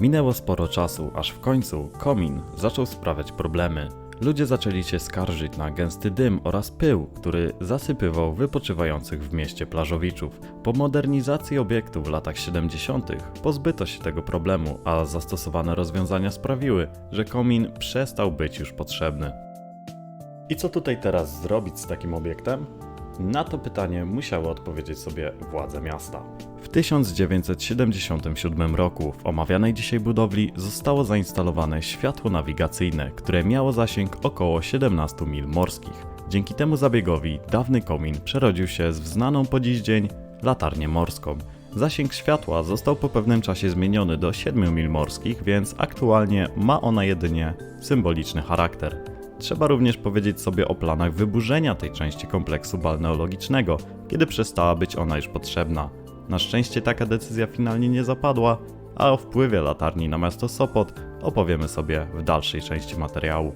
Minęło sporo czasu, aż w końcu komin zaczął sprawiać problemy. Ludzie zaczęli się skarżyć na gęsty dym oraz pył, który zasypywał wypoczywających w mieście plażowiczów. Po modernizacji obiektu w latach 70. pozbyto się tego problemu, a zastosowane rozwiązania sprawiły, że komin przestał być już potrzebny. I co tutaj teraz zrobić z takim obiektem? Na to pytanie musiały odpowiedzieć sobie władze miasta. W 1977 roku w omawianej dzisiaj budowli zostało zainstalowane światło nawigacyjne, które miało zasięg około 17 mil morskich. Dzięki temu zabiegowi dawny komin przerodził się w znaną po dziś dzień latarnię morską. Zasięg światła został po pewnym czasie zmieniony do 7 mil morskich, więc aktualnie ma ona jedynie symboliczny charakter. Trzeba również powiedzieć sobie o planach wyburzenia tej części kompleksu balneologicznego, kiedy przestała być ona już potrzebna. Na szczęście taka decyzja finalnie nie zapadła, a o wpływie latarni na miasto Sopot opowiemy sobie w dalszej części materiału.